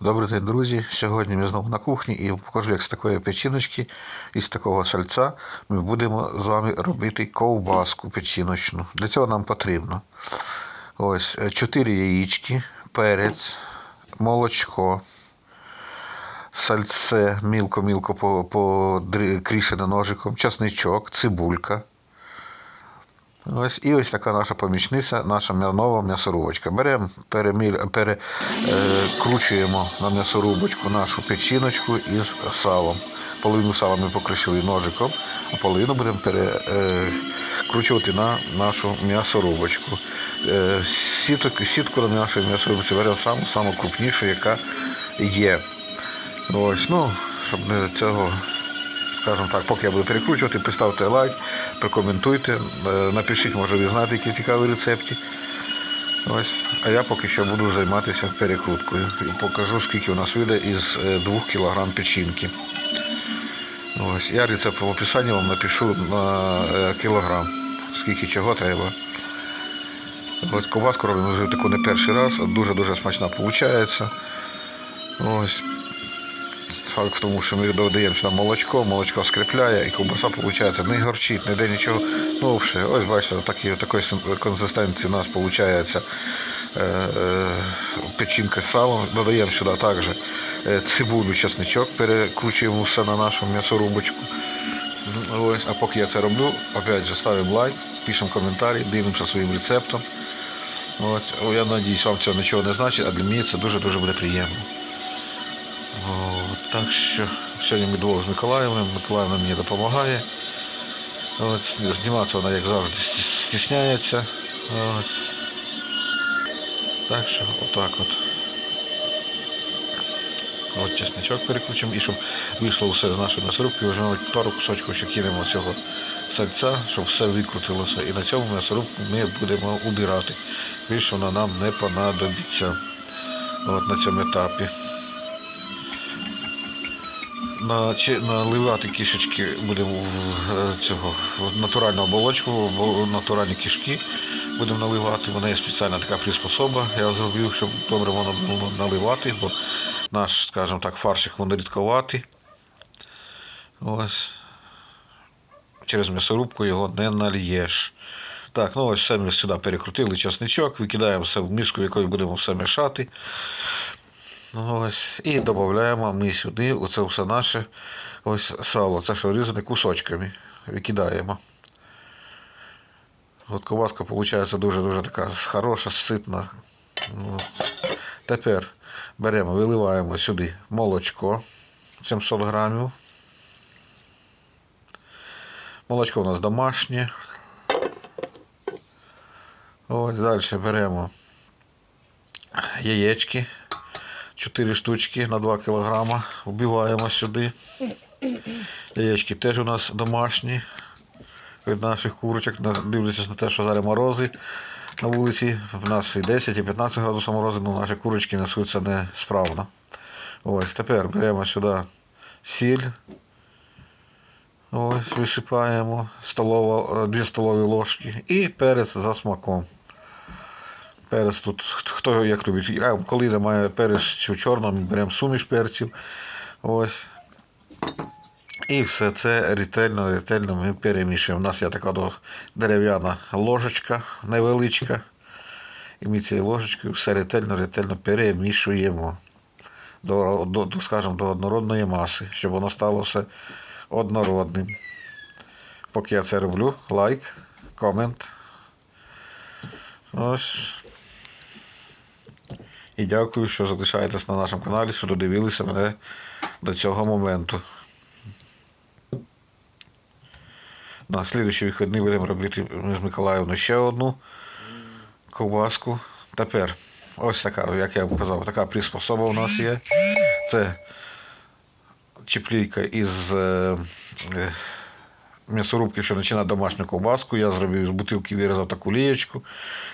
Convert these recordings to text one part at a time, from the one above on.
Добрий день, друзі. Сьогодні ми знову на кухні і покажу, як з такої печіночки і з такого сальця ми будемо з вами робити ковбаску печіночну. Для цього нам потрібно ось 4 яєчки, перець, молочко, сальце мілко-мілко подрі- ножиком, часничок, цибулька. Ось і ось така наша помічниця, наша нова м'ясорубочка. Беремо, переміль, перекручуємо на м'ясорубочку нашу печіночку із салом. Половину сала ми покришили ножиком, а половину будемо перекручувати на нашу м'ясорубочку. Е, сітку на нашій м'ясорубці беремо саму, саму крупнішу, яка є. Ось, ну, щоб не цього скажімо так, поки я буду перекручувати, поставте лайк, прокоментуйте, е, напишіть, може ви знаєте які цікаві рецепти. Ось. А я поки що буду займатися перекруткою. І покажу, скільки у нас вийде із 2 кг печінки. Ось. Я рецепт в описанні вам напишу на е, кілограм, скільки чого треба. Ось ковбаску робимо вже таку не перший раз, дуже-дуже смачна виходить. Ось. Факт в тому, що ми додаємо сюди молочко, молочко скріпляє і ковбаса виходить не горчить, ніде нічого. Ну, взагалі, ось бачите, такі, такої консистенції у нас виходить е, е, печінка з салом. Додаємо сюди також е, цибулю, чесничок, перекручуємо все на нашу м'ясорубочку. Ось, а поки я це роблю, опять же ставимо лайк, пишемо коментарі, дивимося своїм рецептом. От, я надіюсь, вам цього нічого не значить, а для мене це дуже-дуже буде приємно. Так що сьогодні ми двох з Миколаївною. Миколаївна мені допомагає. От, зніматися вона, як завжди, сті- стісняється. Ось. Так що отак от. От чесничок переключимо і щоб вийшло все з нашої м'ясорубки, візьмемо пару кусочків, що кинемо цього сальця, щоб все викрутилося. І на цьому м'ясорубку ми будемо убирати. Більше вона нам не понадобиться от, на цьому етапі наливати кішечки будемо в цього в натуральну оболочку, в натуральні кишки будемо наливати. Вона є спеціальна така приспособа. Я зробив, щоб добре воно було наливати, бо наш, скажімо так, фаршик воно рідковатий. Ось. Через м'ясорубку його не нальєш. Так, ну ось все ми сюди перекрутили часничок, викидаємо все в миску, в якої будемо все мішати. Ну, ось. І додаємо ми сюди оце все наше ось сало. Це що різане кусочками. Викидаємо. От ковбаска виходить дуже-дуже така хороша, ситна. Ну, Тепер беремо, виливаємо сюди молочко 700 грамів. Молочко у нас домашнє. Ось далі беремо яєчки. 4 штучки на 2 кг. Вбиваємо сюди. Яєчки теж у нас домашні. Від наших курочок, дивлячись на те, що зараз морози на вулиці. В нас і 10, і 15 градусів морози, але наші курочки несуться несправно. Ось, тепер беремо сюди сіль. Ось, висипаємо столова, 2 столові ложки і перець за смаком. Перець тут хто як любить. А коли немає перцю чорного, ми беремо суміш перців. Ось. І все це ретельно, ретельно ми перемішуємо. У нас є така дерев'яна ложечка невеличка. І ми цією ложечкою все ретельно, ретельно перемішуємо до, до, до, скажімо, до однородної маси, щоб воно стало все однородним. Поки я це роблю, лайк, комент. Ось. І дякую, що залишаєтесь на нашому каналі, що додивилися мене до цього моменту. На слідуючі вихідні будемо робити з Миколаївною ще одну ковбаску. Тепер ось така, як я казав, така приспособа у нас є. Це чіплійка із е, е, м'ясорубки, що починає домашню ковбаску. Я зробив з бутилки, вирізав таку лієчку,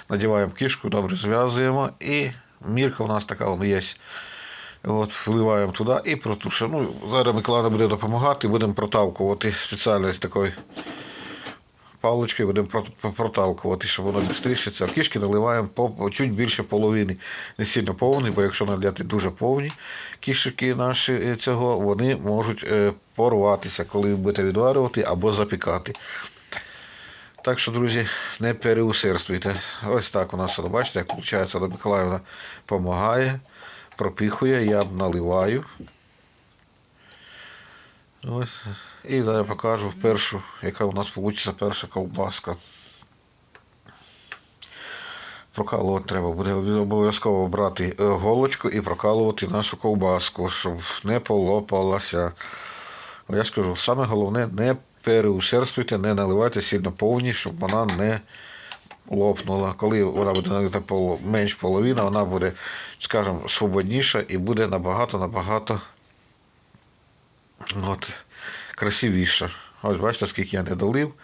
надіваємо кішку, добре зв'язуємо. І мірка у нас така вона є. От, вливаємо туди і протушуємо. Ну, зараз Миколаївна буде допомагати, будемо протавкувати спеціально такою паличкою будемо проталкувати, щоб воно швидше. Це кішки наливаємо по, чуть більше половини. Не сильно повний, бо якщо наляти дуже повні кішки наші е, цього, вони можуть е, порватися, коли будете відварювати або запікати. Так що, друзі, не переусердствуйте. Ось так у нас все. Бачите, як виходить, Ада Миколаївна допомагає, пропихує, я наливаю. Ось. І зараз я покажу першу, яка у нас вийде перша ковбаска. Прокалувати треба буде обов'язково брати е, голочку і прокалувати нашу ковбаску, щоб не полопалася. Я скажу, саме головне не переусердствуйте, не наливайте сильно повні, щоб вона не лопнула. Коли вона буде налита менш половина, вона буде, скажімо, свободніша і буде набагато-набагато от, красивіша. Ось бачите, скільки я не долив.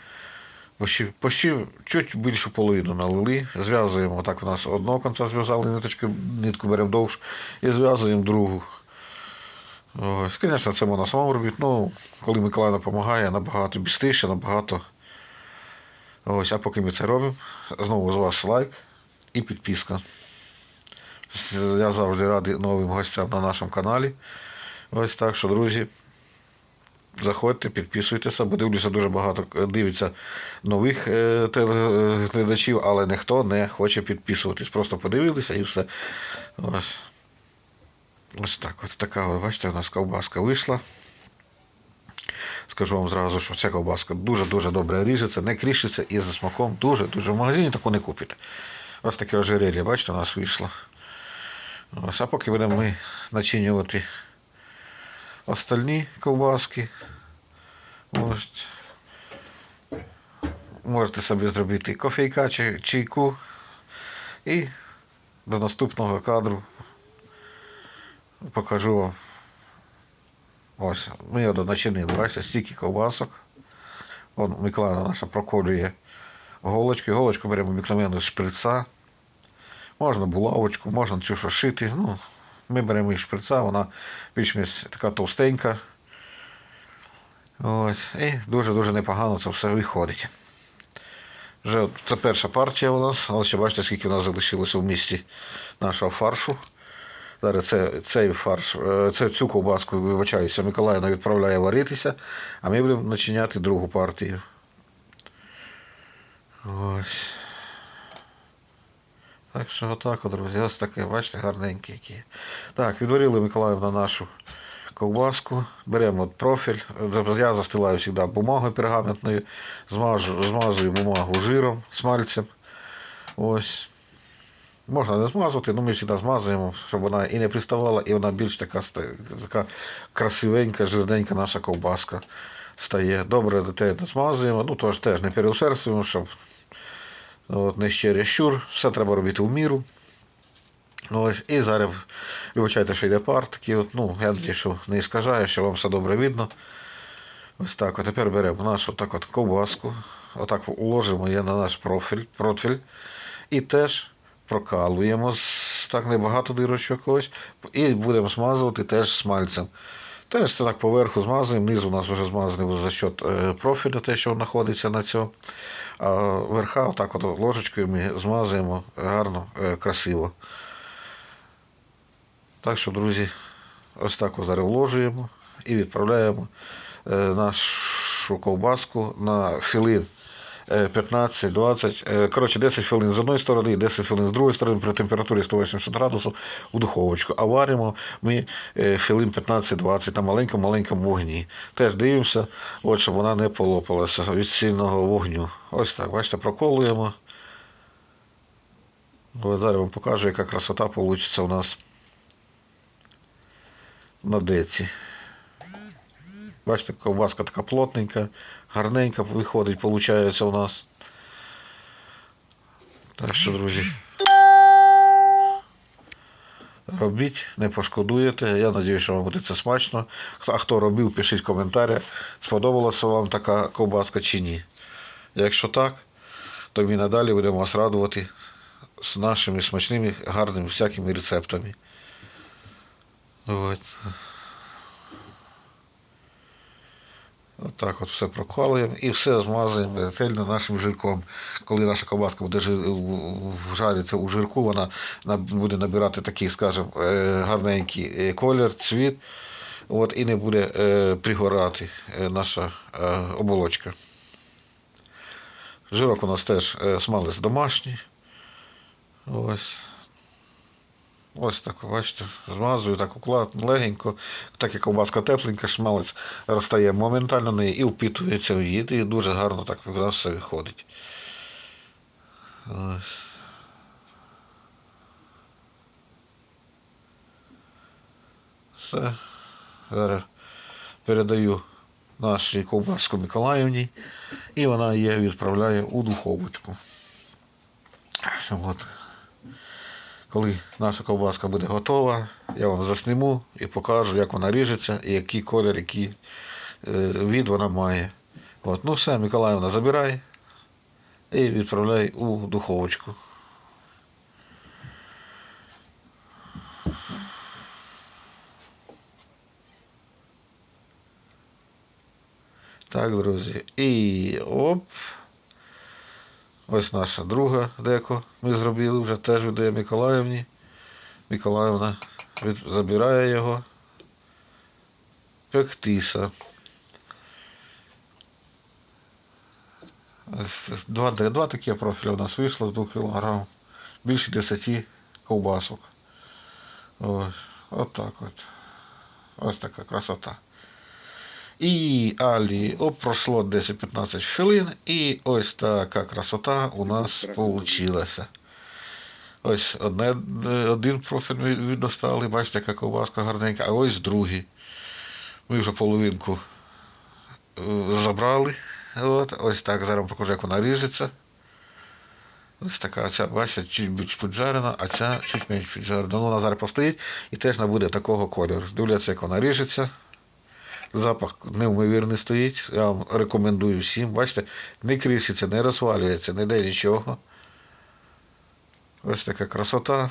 Почти, почти чуть більшу половину налили. Зв'язуємо, так у нас одного кінця зв'язали ниточку, нитку беремо довше і зв'язуємо другу. Ось, звісно, це можна самому робити, ну, коли Миколаївна допомагає, набагато бістріше, набагато. Ось, а поки ми це робимо, знову з вас лайк і підписка. Я завжди радий новим гостям на нашому каналі. Ось так що, друзі, заходьте, підписуйтеся, бо дивлюся, дуже багато дивиться нових е, телеглядачів, але ніхто не хоче підписуватись. Просто подивилися і все. Ось. Ось так. От така, бачите, у нас ковбаска вийшла. Скажу вам зразу, що ця ковбаска дуже-дуже добре ріжеться, не крішиться і за смаком дуже-дуже. В магазині таку не купите. Ось таке ожерелье, бачите, у нас вийшло. Ось, а поки будемо ми начинювати остальні ковбаски. Ось. Можете собі зробити кофейка чи чайку. І до наступного кадру покажу вам. Ось, ми його начинили, бачите, стільки ковбасок. Вон Миколаївна наша проколює голочки. Голочку беремо обикновенно з шприца. Можна булавочку, можна цю що шити. Ну, ми беремо із шприца, вона більш-менш така товстенька. Ось. І дуже-дуже непогано це все виходить. Вже це перша партія у нас, але ще бачите, скільки у нас залишилося в місті нашого фаршу. Зараз це, цей фарш, е, це, цю ковбаску, вибачаюся, Миколаївна відправляє варитися, а ми будемо начиняти другу партію. Ось. Так що отак, от, друзі, ось таке, бачите, гарненькі які. Так, відварили Миколаївна нашу ковбаску. Беремо профіль. Я застилаю завжди бумагою пергаментною, змажу, змазую бумагу жиром, смальцем. Ось. Можна не змазувати, але ми завжди змазуємо, щоб вона і не приставала, і вона більш така, така красивенька, жирненька наша ковбаска стає. Добре ретельно змазуємо, ну тож теж не переусердствуємо, щоб от, не ще щур. Все треба робити в міру. Ось, і зараз, вибачайте, що йде пар такий, от, ну, я надію, що не іскажаю, що вам все добре видно. Ось так, а тепер беремо нашу так от ковбаску, отак уложимо її на наш профіль, профіль і теж прокалуємо так небагато дирочок ось, і будемо смазувати теж смальцем. Теж так поверху змазуємо, низу у нас вже змазаний за счет е, профіля, те, що знаходиться на цьому. А верха, отак от ложечкою ми змазуємо гарно, е, красиво. Так що, друзі, ось так зараз вложуємо і відправляємо е, нашу ковбаску на філин е, 15-20, е, коротше 10 хвилин з одної сторони, 10 хвилин з другої сторони при температурі 180 градусів у духовочку. А варимо ми е, хвилин 15-20 на маленькому-маленькому вогні. Теж дивимося, от, щоб вона не полопалася від сильного вогню. Ось так, бачите, проколуємо. Зараз вам покажу, яка красота вийде у нас на деці. Бачите, ковбаска така плотненька, гарненька виходить, виходить у нас. Так що, друзі. Робіть, не пошкодуєте. Я сподіваюся, що вам буде це смачно. А хто робив, пишіть в коментарях, сподобалася вам така ковбаска чи ні. Якщо так, то ми надалі будемо вас радувати з нашими смачними, гарними всякими рецептами. От. Отак от все прокалуємо і все змазуємо ретельно нашим жирком. Коли наша ковбаска буде жариться у жирку, вона буде набирати такий, скажімо, е, гарненький е, колір, цвіт, от, і не буде е, пригорати наша оболочка. Жирок у нас теж смалець домашній. Ось. Ось так, бачите, змазую так акуратно, легенько. Так як ковбаска тепленька, шмалець розтає моментально неї і впитується в її. І дуже гарно так у все виходить. Ось. Все. Зараз передаю нашій ковбаску Миколаївні, і вона її відправляє у духовочку. От. Коли наша ковбаска буде готова, я вам засниму і покажу, як вона ріжеться і який колір, який е, від вона має. От. Ну все, Миколаївна забирай і відправляй у духовочку. Так, друзі. І оп. Ось наша друга деко. Ми зробили вже теж віддає Миколаївні. Миколаївна забирає його. Пектиса. Два, два такі профілі у нас вийшло з 2 кг. Більше 10 ковбасок. Ось, отак от. Ось така красота. І алі оп, пройшло 10-15 хвилин, і ось така красота у нас получилася. Ось одне, один профіль ми ми бачите, яка ковбаска гарненька, а ось другий. Ми вже половинку е, забрали. От, ось так, зараз покажу, як вона ріжеться. Ось така ця, бачите, чуть більш піджарена, а ця чуть менш піджарена. Ну, вона зараз постоїть і теж набуде такого кольору. Дивляться, як вона ріжеться. Запах неймовірний стоїть. Я вам рекомендую всім. Бачите, не кришиться, не розвалюється, не йде нічого. Ось така красота.